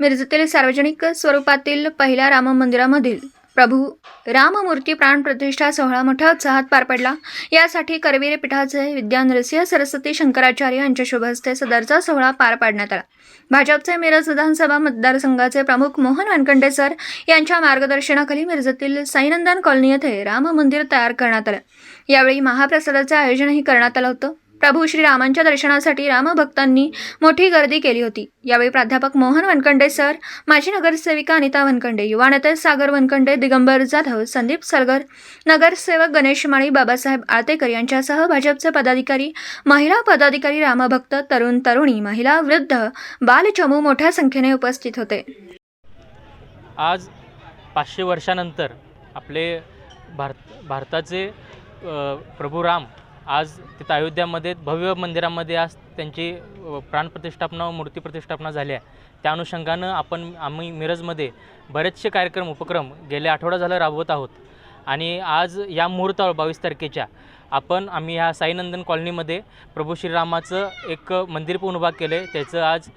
मिरजेतील सार्वजनिक स्वरूपातील पहिल्या राम मंदिरामधील प्रभू राममूर्ती प्राणप्रतिष्ठा सोहळा मोठ्या उत्साहात पार पडला. यासाठी करवीर पीठाचे विद्या नरसिंह सरस्वती शंकराचार्य यांच्या शुभ हस्ते सदरचा सोहळा पार पाडण्यात आला. भाजपचे मिरज विधानसभा मतदारसंघाचे प्रमुख मोहन वानखंडे सर यांच्या मार्गदर्शनाखाली मिरजेतील साईनंदन कॉलनी येथे राम मंदिर तयार करण्यात आलं. यावेळी महाप्रसादाचे आयोजनही करण्यात आलं होतं. प्रभू श्रीरामांच्या दर्शनासाठी रामभक्तांनी मोठी गर्दी केली होती. यावेळी प्राध्यापक मोहन वनकंडे सर माजी नगरसेविका अनिता वनकंडे युवा नेते सागर वनकंडे दिगंबर जाधव संदीप सलगर नगरसेवक गणेश माळी बाबासाहेब आळतेकर यांच्यासह भाजपचे पदाधिकारी महिला पदाधिकारी रामभक्त तरुण तरुणी महिला वृद्ध बालचमू मोठ्या संख्येने उपस्थित होते. आज पाचशे वर्षानंतर आपले भारत भारताचे प्रभू राम आज तिथं अयोध्यामध्ये भव्य मंदिरामध्ये आज त्यांची प्राणप्रतिष्ठापना व मूर्ती प्रतिष्ठापना झाली आहे. त्या अनुषंगानं आपण आम्ही मिरजमध्ये बरेचसे कार्यक्रम उपक्रम गेल्या आठवडा झालं राबवत आहोत. आणि आज या मुहूर्तावर बावीस तारखेच्या आपण आम्ही ह्या साईनंदन कॉलनीमध्ये प्रभू श्रीरामाचं एक मंदिर पण उभा केलं आहे त्याचं आज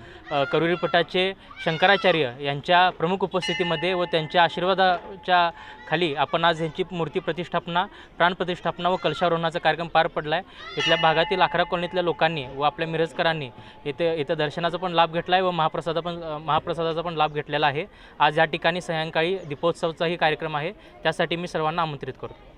करुरीपटाचे शंकराचार्य यांच्या प्रमुख उपस्थितीमध्ये व त्यांच्या आशीर्वादाच्या खाली आपण आज यांची मूर्ती प्रतिष्ठापना प्राणप्रतिष्ठापना व कलशारोहणाचा कार्यक्रम पार पडला आहे इथल्या भागातील अकरा कॉलनीतल्या लोकांनी व आपल्या मिरजकरांनी इथे इथं दर्शनाचा पण लाभ घेतला आहे व महाप्रसादा पण महाप्रसादाचा पण लाभ घेतलेला आहे. आज या ठिकाणी सायंकाळी दीपोत्सवचाही कार्यक्रम आहे. त्यासाठी मी सर्वांना आमंत्रित करतो.